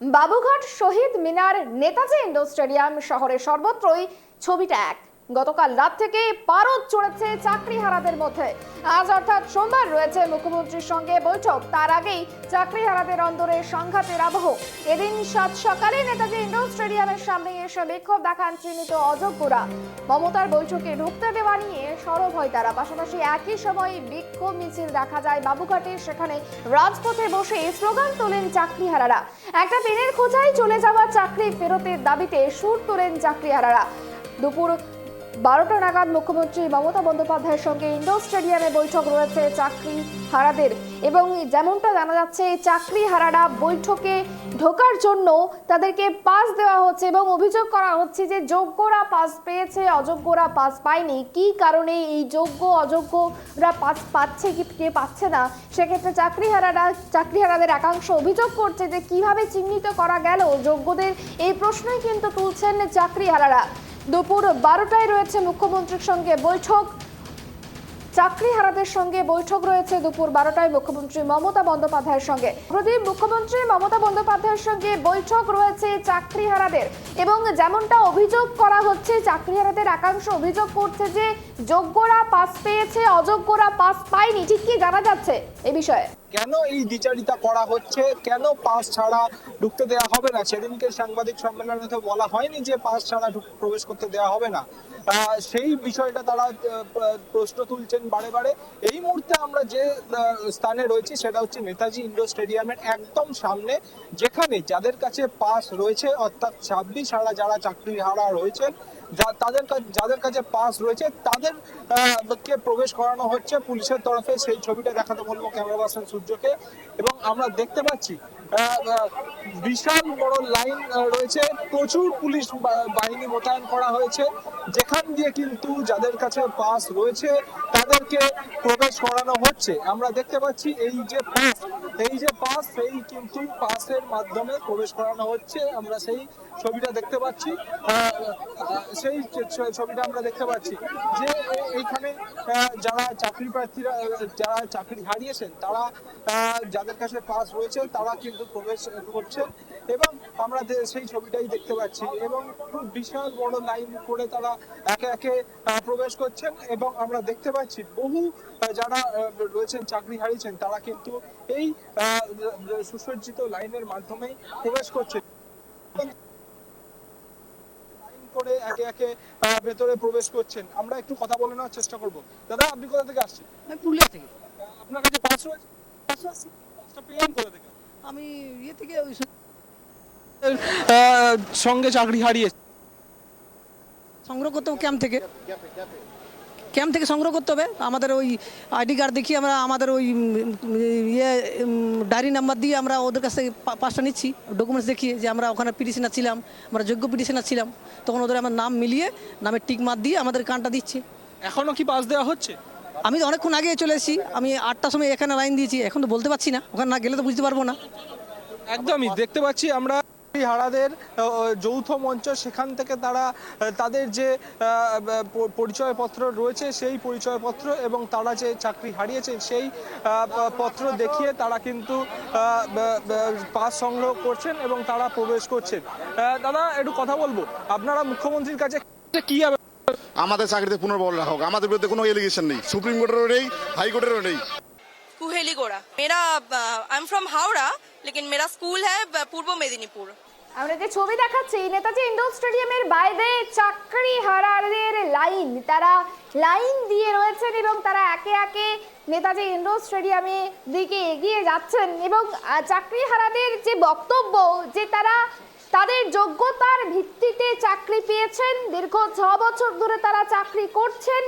Babughat Shahid Minar Netaji indoor stadium শহরের সর্বত্রই ছবিটা এক। গতকাল রাত থেকে পারদ চড়েছে চাকরিহারাদের মধ্যে। আজ অর্থাৎ সোমবার রয়েছে মুখ্যমন্ত্রীর সঙ্গে বৈঠক। তার আগেই চাকরিহারাদের অন্দরে সংঘাতের আবহ। এদিন সাত সকালে নেতাজি ইন্ডোর স্টেডিয়ামের সামনে এসে বিক্ষোভ দেখান চিহ্নিত অযোগ্যরা। মমতার বৈঠকে ঢুকতে দেওয়া নিয়ে সরব হয় তারা। পাশাপাশি একই সময় বিক্ষোভ মিছিল দেখা যায় বাবুঘাটে। সেখানে রাজপথে বসে স্লোগান তোলেন চাকরিহারারা। একটা পেনের খোঁজায় চলে যাওয়া চাকরি ফেরতের দাবিতে সুর তোলেন চাকরিহারারা। দুপুর বারোটা নাগাদ মুখ্যমন্ত্রী মমতা বন্দ্যোপাধ্যায়ের সঙ্গে ইন্ডোর স্টেডিয়ামে বৈঠক রয়েছে চাকরি হারাদের। এবং যেমনটা জানা যাচ্ছে এই চাকরি হারারা বৈঠকে ঢোকার জন্য তাদেরকে পাস দেওয়া হচ্ছে এবং অভিযোগ করা হচ্ছে যে যোগ্যরা পাস পেয়েছে, অযোগ্যরা পাস পায়নি। কি কারণে এই যোগ্য, অযোগ্যরা পাস পাচ্ছে কি, কে পাচ্ছে না? সেক্ষেত্রে চাকরিহারারা চাকরিহারাদের একাংশ অভিযোগ করছে যে কীভাবে চিহ্নিত করা গেল? যোগ্যদের এই প্রশ্নই কিন্তু তুলছেন চাকরিহারারা দুপুর বারোটায় রয়েছে মুখ্যমন্ত্রীর সঙ্গে বৈঠক। চাকরিহারাদের সঙ্গে বৈঠক রয়েছে দুপুর বারোটায় মুখ্যমন্ত্রী মমতা বন্দ্যোপাধ্যায়ের সঙ্গে। প্রদীপ মুখ্যমন্ত্রী মমতা বন্দ্যোপাধ্যায়ের সঙ্গে বৈঠক রয়েছে চাকরিহারাদের এবং যেমনটা অভিযোগ করা হচ্ছে চাকরিহারাদের একাংশ অভিযোগ করছে যে যোগ্যরা পাস পেয়েছে, অযোগ্যরা পাস পায়নি। ঠিক কি জানা যাচ্ছে এ বিষয়ে? কেন এই দ্বিচারিতা করা হচ্ছে? কেন পাস ছাড়া ঢুকতে দেওয়া হবে না? সেদিনকে সাংবাদিক সম্মেলনে তো বলা হয়নি যে পাস ছাড়া প্রবেশ করতে দেওয়া হবে না। সেই বিষয়টা তারা প্রশ্ন তুলছেন বারে বারে। এই মুহূর্তে আমরা যে স্থানে রয়েছি সেটা হচ্ছে নেতাজি ইন্ডোর স্টেডিয়ামের একদম সামনে, যেখানে যাদের কাছে পাস রয়েছে, অর্থাৎ ছাব্বিশ হারা যারা চাকরি হারা রয়েছেন তাদের যাদের কাছে পাস রয়েছে, তাদের কে প্রবেশ করানো হচ্ছে পুলিশের তরফে। সেই ছবিটা দেখাতে বলব ক্যামেরা পার্সন সূর্যকে। এবং আমরা দেখতে পাচ্ছি বিশাল বড় লাইন রয়েছে। প্রচুর পুলিশ বাহিনী মোতায়েন করা হয়েছে। যেখান দিয়ে কিন্তু যাদের কাছে পাস রয়েছে তাদেরকে প্রবেশ করানো হচ্ছে। আমরা দেখতে পাচ্ছি এই যে পাস এই যে পাস সেই কিন্তু পাসের মাধ্যমে প্রবেশ করানো হচ্ছে। আমরা সেই ছবিটা দেখতে পাচ্ছি। সেই ছবিটা আমরা দেখতে পাচ্ছি যে এইখানে যারা চাকরি প্রার্থীরা যারা চাকরি হারিয়েছেন, তারা যাদের কাছে পাস রয়েছে তারা কিন্তু প্রবেশ করছেন এবং আমরা সেই ছবিটাই দেখতে পাচ্ছি এবং খুব বিশাল বড় লাইন করে তারা একে একে প্রবেশ করছেন এবং আমরা দেখতে পাচ্ছি বহু যারা রয়েছেন চাকরি হারিয়েছেন তারা কিন্তু এই সুসজ্জিত লাইনের মাধ্যমেই প্রবেশ করছেন লাইন করে একে একে ভেতরে প্রবেশ করছেন। আমরা একটু কথা বলে নেওয়ার চেষ্টা করব। দাদা আপনি কোথা থেকে আসছেন? আমি পুরুলিয়া থেকে। আপনার কাছে পাস রয়েছে? পাসটা পেলেন কোথা থেকে? আমি ইয়ে থেকে ওই সঙ্গে চাকরি হারিয়েছে সংগ্রহ করতে ক্যাম্প থেকে। ক্যাম্প থেকে সংগ্রহ করতে হবে। আমাদের ওই আইডি কার্ড দেখিয়ে আমরা আমাদের ওই ইয়ে ডায়েরি নাম্বার দিয়ে আমরা ওদের কাছ থেকে পা- পাসটা নিচ্ছি। ডকুমেন্টস দেখিয়ে যে আমরা ওখানে পিটিশনার ছিলাম আমরা যোগ্য পিটিশনার ছিলাম। তখন ওদের আমার নাম মিলিয়ে নামের টিক মার দিয়ে আমাদের কানটা দিচ্ছি। এখনও কি পাস দেওয়া হচ্ছে? আমি তো অনেকক্ষণ আগে চলে এসেছি। আমি আটটার সময় এখানে লাইন দিয়েছি। এখন তো বলতে পারছি না। ওখানে না গেলে তো বুঝতে পারব না। একদমই দেখতে পাচ্ছি আমরা হারাদের যৌথ মঞ্চ সেখান থেকে তারা আহ, তাদের যে আহ, প- পরিচয়পত্র রয়েছে সেই পরিচয়পত্র এবং তারা যে চাকরি হারিয়েছেন সেই আহ, প- পত্র দেখিয়ে তারা কিন্তু পাস সংগ্রহ করছেন এবং তারা প্রবেশ করছেন আহ, দাদা একটু কথা বলবো আপনারা মুখ্যমন্ত্রীর কাছে কি আবে- আমাদের চাকরিতে পুনর্বল রাখা হোক আমাদের বিরুদ্ধে কোনো এলিগেশন নেই সুপ্রিম কোর্টেরও নেই হাইকোর্টেরও নেই कुहेली गोड़ा मेरा आई एम फ्रॉम हावड़ा लेकिन मेरा स्कूल है अ, पूर्व मेदिनीपुर আমরা যে ছবি দেখাচ্ছি নেতাজি ইন্ডোর স্টেডিয়ামের বাইরে চাকরি হারাদের লাইন। তারা লাইন দিয়ে রয়েছেন এবং তারা একে একে নেতাজি ইন্ডোর স্টেডিয়ামে দিকে এগিয়ে যাচ্ছেন এবং চাকরি হারাদের যে বক্তব্য, যে তারা তাদের যোগ্যতার ভিত্তিতে চাকরি পেয়েছেন, দীর্ঘ ছ বছর ধরে তারা চাকরি করছেন